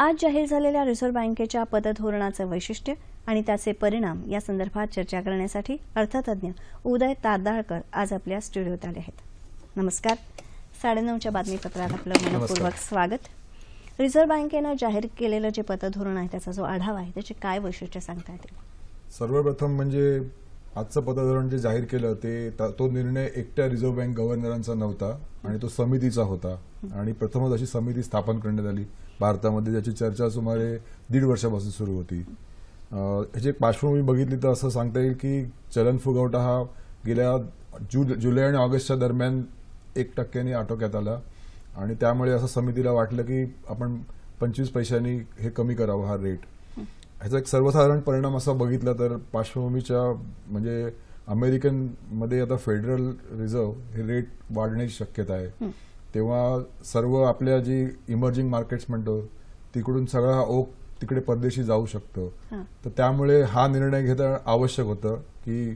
आज जाहीर झालेल्या रिझर्व्ह बँकेच्या पतधोरणाचं वैशिष्ट्य आणि त्याचे परिणाम या संदर्भात चर्चा करण्यासाठी अर्थतज्ञ उदय तारदाळकर आज आपल्या स्टुडिओत आले आहेत. नमस्कार. साडेनऊच्या बातमीपत्रात आपलं मनपूर्वक स्वागत. रिझर्व्ह बँकेनं जाहीर केलेलं जे पतधोरण आहे त्याचा जो आढावा आहे त्याचे काय वैशिष्ट्य सांगता येतील? सर्वप्रथम म्हणजे आजचं पतधोरण जे जाहीर केलं ते त- तो निर्णय एकट्या रिझर्व्ह बँक गव्हर्नरांचा नव्हता आणि तो समितीचा होता. आणि प्रथमच अशी समिती स्थापन करण्यात आली. भारतामध्ये ज्याची चर्चा सुमारे दीड वर्षापासून सुरू होती. ह्याची एक पार्श्वभूमी बघितली तर असं सांगता येईल की चलन फुगवटा हा गेल्या जु जुलै आणि ऑगस्टच्या दरम्यान एक टक्क्यांनी आटोक्यात आला. आणि त्यामुळे असं समितीला वाटलं की आपण पंचवीस पैशांनी हे कमी करावं हा रेट ह्याचा एक सर्वसाधारण परिणाम असा बघितला तर पार्श्वभूमीच्या म्हणजे अमेरिकनमध्ये आता फेडरल रिझर्व्ह हे रेट वाढण्याची शक्यता आहे. तेव्हा सर्व आपल्या जी इमर्जिंग मार्केट्स म्हणतो तिकडून सगळा हा ओक तिकडे परदेशी जाऊ शकतो. तर त्यामुळे हा निर्णय घेता आवश्यक होतं की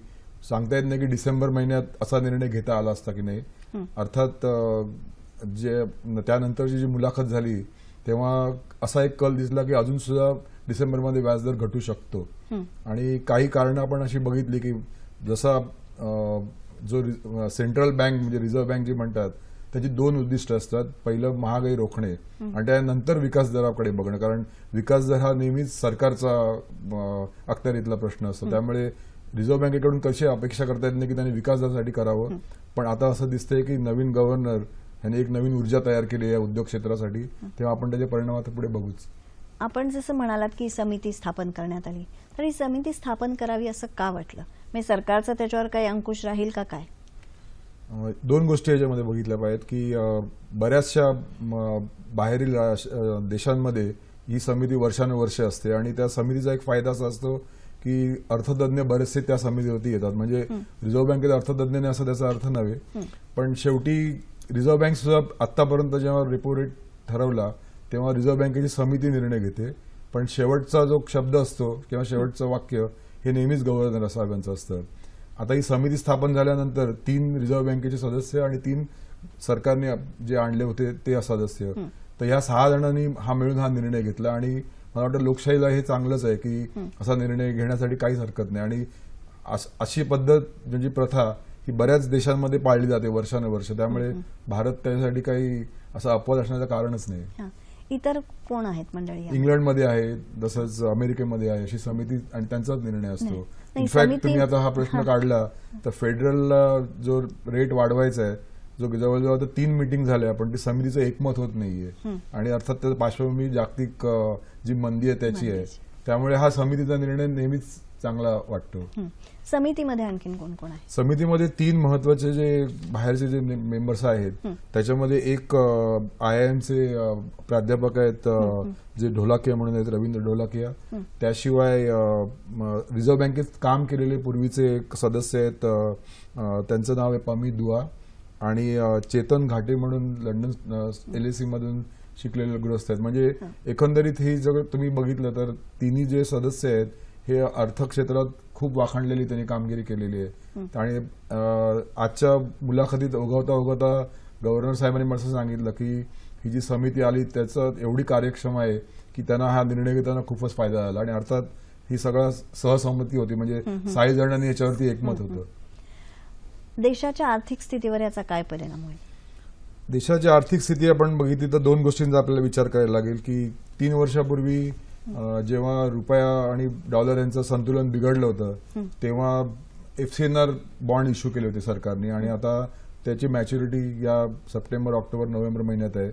सांगता येत नाही की डिसेंबर महिन्यात असा निर्णय घेता आला असता की नाही. अर्थात जे त्यानंतरची जी मुलाखत झाली तेव्हा असा एक कल दिसला की अजून सुद्धा डिसेंबरमध्ये व्याजदर घटू शकतो. आणि काही कारणं आपण अशी बघितली की जसा जो सेंट्रल बँक म्हणजे रिझर्व्ह बँक जी म्हणतात त्याची दोन उद्दिष्ट असतात. पहिलं महागाई रोखणे आणि त्यानंतर विकास दराकडे बघणं. कारण विकास दर हा नेहमीच सरकारचा अखत्यारीतला प्रश्न असतो. त्यामुळे रिझर्व्ह बँकेकडून कशी अपेक्षा करता येत नाही की त्यांनी विकास दरासाठी करावं. पण आता असं दिसतंय की नवीन गव्हर्नर यांनी एक नवीन ऊर्जा तयार केली आहे उद्योग क्षेत्रासाठी. तेव्हा आपण त्याच्या परिणाम आता पुढे बघूच. आपण जसं म्हणालात की समिती स्थापन करण्यात आली तर ही समिती स्थापन करावी असं का वाटलं? म्हणजे सरकारचा त्याच्यावर काही अंकुश राहील का काय? दोन गोष्टी याच्यामध्ये बघितल्या पाहिजेत की बऱ्याचशा बाहेरील देशांमध्ये ही समिती वर्षानुवर्षे असते आणि त्या समितीचा एक फायदा असा असतो की अर्थतज्ञ बरेचसे त्या समितीवरती येतात. म्हणजे रिझर्व्ह बँकेत अर्थतज्ञ नाही असं त्याचा अर्थ नव्हे. पण शेवटी रिझर्व्ह बँक सुद्धा आतापर्यंत जेव्हा रेपो रेट ठरवला तेव्हा रिझर्व्ह बँकेची समिती निर्णय घेते. पण शेवटचा जो शब्द असतो किंवा शेवटचं वाक्य हे नेहमीच गव्हर्नर साहेबांचं असतं. आता ही समिती स्थापन झाल्यानंतर तीन रिझर्व्ह बँकेचे सदस्य आणि तीन सरकारने जे आणले होते ते सदस्य. तर ह्या सहा जणांनी हा मिळून हा निर्णय घेतला आणि मला वाटतं लोकशाहीला हे चांगलंच आहे की असा निर्णय घेण्यासाठी काहीच हरकत नाही. आणि अश- पद्धत म्हणजे प्रथा ही बऱ्याच देशांमध्ये पाळली जाते वर्षानुवर्ष. त्यामुळे भारत त्यासाठी काही असा अपवाद असण्याचं कारणच नाही. इतर कोण आहेत मंडळी? इंग्लंडमध्ये आहे तसंच अमेरिकेमध्ये आहे अशी समिती आणि त्यांचाच निर्णय असतो. इनफॅक्ट तुम्ही आता हा प्रश्न काढला तर फेडरलला जो रेट वाढवायचा आहे जो जवळजवळ आता तीन मिटिंग झाल्या पण ती समितीचं एकमत होत नाहीये. आणि अर्थात त्याचं पार्श्वभूमी जागतिक जी मंदी आहे त्याची आहे. त्यामुळे हा समितीचा निर्णय नेहमीच चांगला वाटतो. समितीमध्ये आणखीन कोण कोण आहे? समितीमध्ये तीन महत्त्वाचे जे बाहेरचे जे मेंबर्स आहेत त्याच्यामध्ये एक आय आय चे प्राध्यापक आहेत जे ढोलाकिया म्हणून आहेत रवींद्र ढोलाकिया. त्याशिवाय रिझर्व्ह बँकेत काम केलेले पूर्वीचे एक सदस्य आहेत त्यांचं नाव आहे पमी दुआ. आणि चेतन घाटे म्हणून लंडन एलएसी मधून शिकलेले गृहस्थ आहेत. म्हणजे एकंदरीत ही जर तुम्ही बघितलं तर तिन्ही जे सदस्य आहेत हे अर्थ क्षेत्रात खूप वाखाणलेली त्यांनी कामगिरी केलेली आहे. आणि आजच्या मुलाखतीत उगवता उगवता गव्हर्नर साहेबांनी मला सांगितलं की ही जी समिती आली त्याचं एवढी कार्यक्षम आहे की त्यांना हा निर्णय घेताना खूपच फायदा झाला. आणि अर्थात ही सगळा सहसंमती होती. म्हणजे साई जणांनी याच्यावरती एकमत होतं. देशाच्या आर्थिक स्थितीवर याचा काय परिणाम होईल? देशाची आर्थिक स्थिती आपण बघितली तर दोन गोष्टींचा आपल्याला विचार करायला लागेल की तीन वर्षापूर्वी जेव्हा रुपया आणि डॉलर यांचं संतुलन बिघडलं होतं तेव्हा एफसीएनआर बॉन्ड इश्यू केले होते सरकारने. आणि आता त्याची मॅच्युरिटी या सप्टेंबर ऑक्टोबर नोव्हेंबर महिन्यात आहे.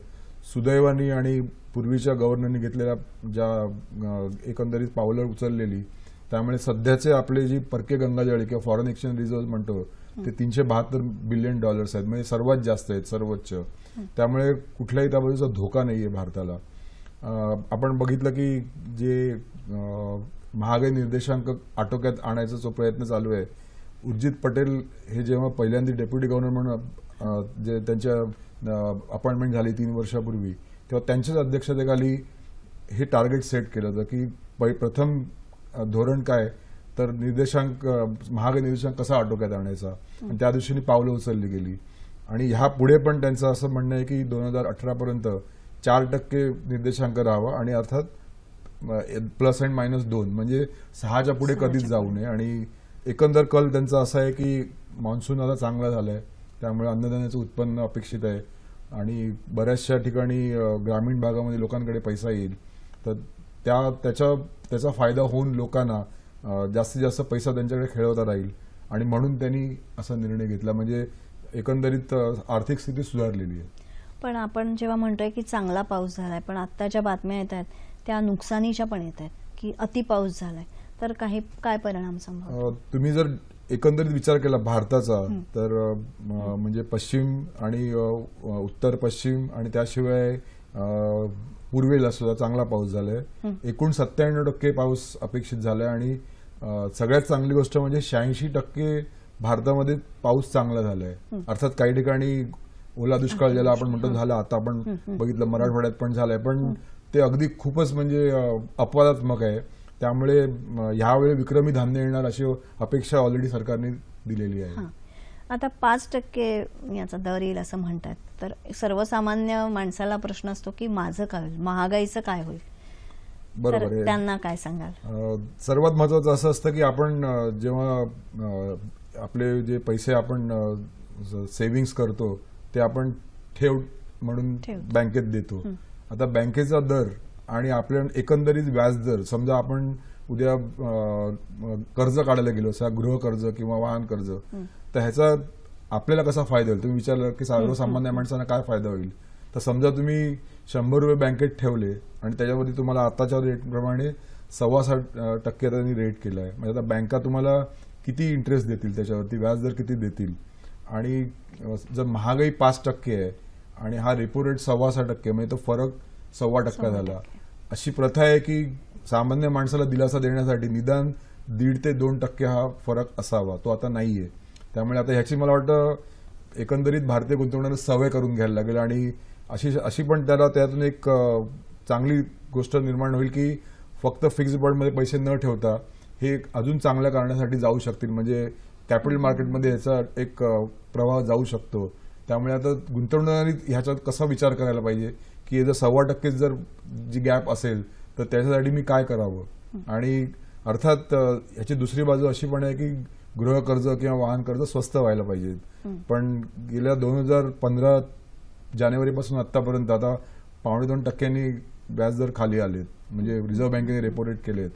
सुदैवानी आणि पूर्वीच्या गव्हर्नरनी घेतलेल्या ज्या एकंदरीत पावलं उचललेली त्यामुळे सध्याचे आपले जी परके गंगाजळी किंवा फॉरेन एक्सचेंज रिझर्व्ह म्हणतो ते तीनशे बहात्तर बिलियन डॉलर्स आहेत. म्हणजे सर्वात जास्त आहेत सर्वोच्च. त्यामुळे कुठल्याही त्या बाजूचा धोका नाहीये भारताला. अं, आपण बघितलं की जे महागाई निर्देशांक आटोक्यात आणायचा जो प्रयत्न चालू आहे उर्जित पटेल हे जेव्हा पहिल्यांदा डेप्युटी गव्हर्नर म्हणून जे त्यांच्या अपॉइंटमेंट झाली तीन वर्षापूर्वी तेव्हा त्यांच्याच अध्यक्षतेखाली हे टार्गेट सेट केलं होतं की पै- प्रथम धोरण काय तर निर्देशांक महागाई निर्देशांक कसा आटोक्यात आणायचा आणि त्या दृष्टीने पावलं उचलली गेली. आणि ह्या पुढे पण त्यांचं असं म्हणणं आहे की दोन हजार अठरापर्यंत चार टक्के निर्देशांक राहावा आणि अर्थात प्लस अँड मायनस दोन म्हणजे सहाच्या पुढे कधीच जाऊ नये. आणि एकंदर कल त्यांचा असा आहे की मान्सून आता चांगला झालाय त्यामुळे अन्नधान्याचं उत्पन्न अपेक्षित आहे. आणि बऱ्याचशा ठिकाणी ग्रामीण भागामध्ये लोकांकडे पैसा येईल. तर त्या त्याच्या त्याचा फायदा होऊन लोकांना जास्तीत जास्त पैसा त्यांच्याकडे खेळवता राहील. आणि म्हणून त्यांनी असा निर्णय घेतला. म्हणजे एकंदरीत आर्थिक स्थिती सुधारलेली आहे. पण आपण जेव्हा म्हणतोय की चांगला पाऊस झालाय पण आता ज्या बातम्या येत आहेत त्या नुकसानीच्या पण येत आहेत की अति पाऊस झालाय. तर काही काय परिणाम संभव तुम्ही जर एकंदरीत विचार केला भारताचा तर म्हणजे पश्चिम आणि उत्तर पश्चिम आणि त्याशिवाय पूर्वेला सुद्धा चांगला पाऊस झालाय. एकूण सत्त्याण्णव टक्के पाऊस अपेक्षित झालाय आणि सगळ्यात चांगली गोष्ट म्हणजे शहाऐंशी टक्के भारतामध्ये पाऊस चांगला झालाय. अर्थात काही ठिकाणी ओला दुष्काळ ज्याला आपण म्हणतो झाला. आता आपण बघितलं मराठवाड्यात पण झालाय. पण ते अगदी खूपच म्हणजे अपवादात्मक आहे. त्यामुळे ह्यावेळी विक्रमी धान्य येणार अशी अपेक्षा ऑलरेडी सरकारने दिलेली आहे. आता पाच टक्के याचा दर येईल असं म्हणतात. तर सर्वसामान्य माणसाला प्रश्न असतो की माझं काय होईल? महागाईचं काय होईल? बरोबर त्यांना काय सांगाल? सर्वात महत्वाचं असं असतं की आपण जेव्हा आपले जे पैसे आपण सेव्हिंग्स करतो ते आपण ठेव म्हणून. बँकेत देतो. आता बँकेचा दर आणि आपल्या एकंदरीत व्याजदर समजा आपण उद्या कर्ज काढायला गेलो असा गृह कर्ज किंवा वाहन कर्ज तर ह्याचा आपल्याला कसा फायदा होईल? तुम्ही विचारलं की सर्वसामान्य माणसांना काय फायदा होईल? तर समजा तुम्ही शंभर रुपये बँकेत ठेवले आणि त्याच्यावरती तुम्हाला आताच्या रेटप्रमाणे सव्वा साठ टक्के त्यांनी रेट केला आहे म्हणजे आता बँका तुम्हाला किती इंटरेस्ट देतील त्याच्यावरती? व्याजदर किती देतील? आणि जर महागाई पाच टक्के आहे आणि हा रेपो रेट सव्वा सहा टक्के म्हणजे तो फरक सव्वा टक्का झाला. अशी प्रथा आहे की सामान्य माणसाला दिलासा देण्यासाठी निदान दीड ते दोन टक्के हा फरक असावा तो आता नाहीये. त्यामुळे आता ह्याची मला वाटतं एकंदरीत भारतीय गुंतवणूक सवय करून घ्यायला लागेल आणि अशी अशी पण त्याला त्यातून एक चांगली गोष्ट निर्माण होईल की फक्त फिक्समध्ये पैसे न ठेवता हे अजून चांगल्या कारणासाठी जाऊ शकतील. म्हणजे कॅपिटल मार्केटमध्ये याचा एक प्रवाह जाऊ शकतो. त्यामुळे आता गुंतवणूकदारांनी ह्याच्यात कसा विचार करायला पाहिजे? की जर सव्वा टक्के जर जी गॅप असेल तर त्याच्यासाठी मी काय करावं? आणि अर्थात ह्याची दुसरी बाजू अशी पण आहे की गृह कर्ज किंवा वाहन कर्ज स्वस्त व्हायला पाहिजेत पण गेल्या दोन हजार पंधरा जानेवारीपासून आतापर्यंत आता पावणे दोन टक्क्यांनी व्याजदर खाली आलेत. म्हणजे रिझर्व्ह बँकेने रेपो रेट केलेत.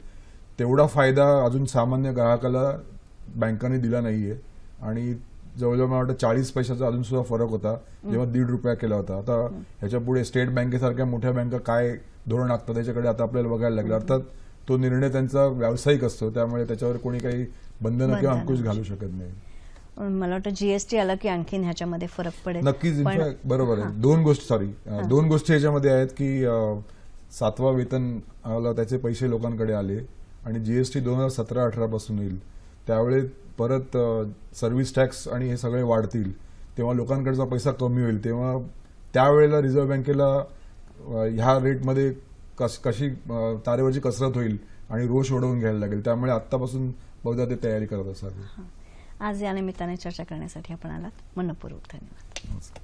तेवढा फायदा अजून सामान्य ग्राहकाला बँकांनी दिला नाहीये. आणि जवळजवळ मला वाटतं चाळीस पैशाचा अजून सुद्धा फरक होता जेव्हा दीड रुपया केला होता. आता ह्याच्या पुढे स्टेट बँकेसारख्या मोठ्या बँका काय धोरण आखतात त्याच्याकडे आता आपल्याला बघायला लागलं. अर्थात तो निर्णय त्यांचा व्यावसायिक असतो त्यामुळे त्याच्यावर कोणी काही बंधनं किंवा अंकुश घालू शकत नाही. मला वाटतं जीएसटी आलं की आणखीन ह्याच्यामध्ये फरक पडेल. नक्कीच बरोबर. आहे. दोन गोष्टी सॉरी दोन गोष्टी याच्यामध्ये आहेत की सातवा वेतन आला त्याचे पैसे लोकांकडे आले आणि जीएसटी दोन हजार सतरा अठरा पासून येईल. त्यावेळी परत सर्व्हिस टॅक्स आणि हे सगळे वाढतील. तेव्हा लोकांकडचा पैसा कमी होईल. तेव्हा त्यावेळेला रिझर्व्ह बँकेला ह्या रेटमध्ये कश कशी तारेवरची कसरत होईल आणि रोष ओढवून घ्यायला लागेल. त्यामुळे आत्तापासून बहुधा ते तयारी करत असावी आज या निमित्ताने चर्चा करण्यासाठी आपण आलात. मनपूर्वक धन्यवाद.